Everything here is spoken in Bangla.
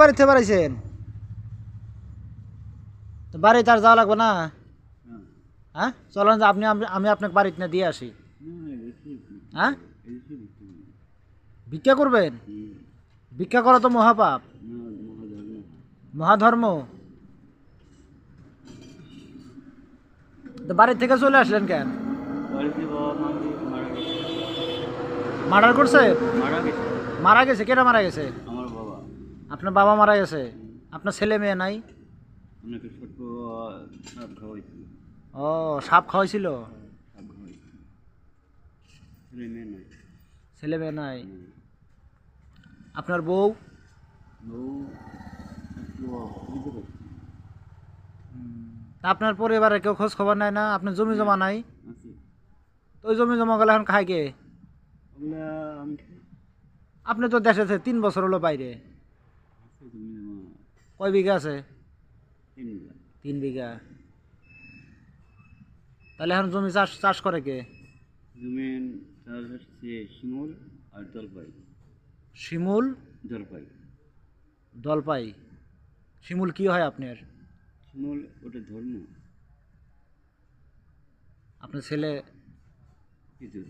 বাড়িতে বাড়াইছেন? বাড়ি তার যাওয়া লাগবে না? হ্যাঁ? চলেন যে আপনি আমি- আপনাকে বাড়িতে না দিয়ে আসি। হ্যাঁ? ভিক্ষা করবেন? ভিক্ষা করা তো মহাপাপ। মহাধর্ম তো বাড়ি থেকে চলে আসলেন কেন? মার্ডার করছে? মারা গেছে। কেটা মারা গেছে? আপনার বাবা মারা গেছে। আপনার ছেলে মেয়ে নাই? ও সাপ খাওয়াইছিল? ছেলে মেয়ে নাই। আপনার বউ? আপনার পরিবারে কেউ খোঁজ খবর নাই না? আপনার জমি জমা নাই? তো ওই জমি জমা গেলে এখন খায় কে? খাই। আপনি তো দেশে তিন বছর হলো বাইরে। কয় বিঘা আছে? তিন বিঘা। তাহলে এখন জমি চাষ চাষ করে কে? জমিন চাষ হচ্ছে শিমুল আর জলপাই। শিমুল? জলপাই। দলপাই শিমুল কি হয় আপনার? শিমুল ওটা ধর্ম। আপনার ছেলে? কিছু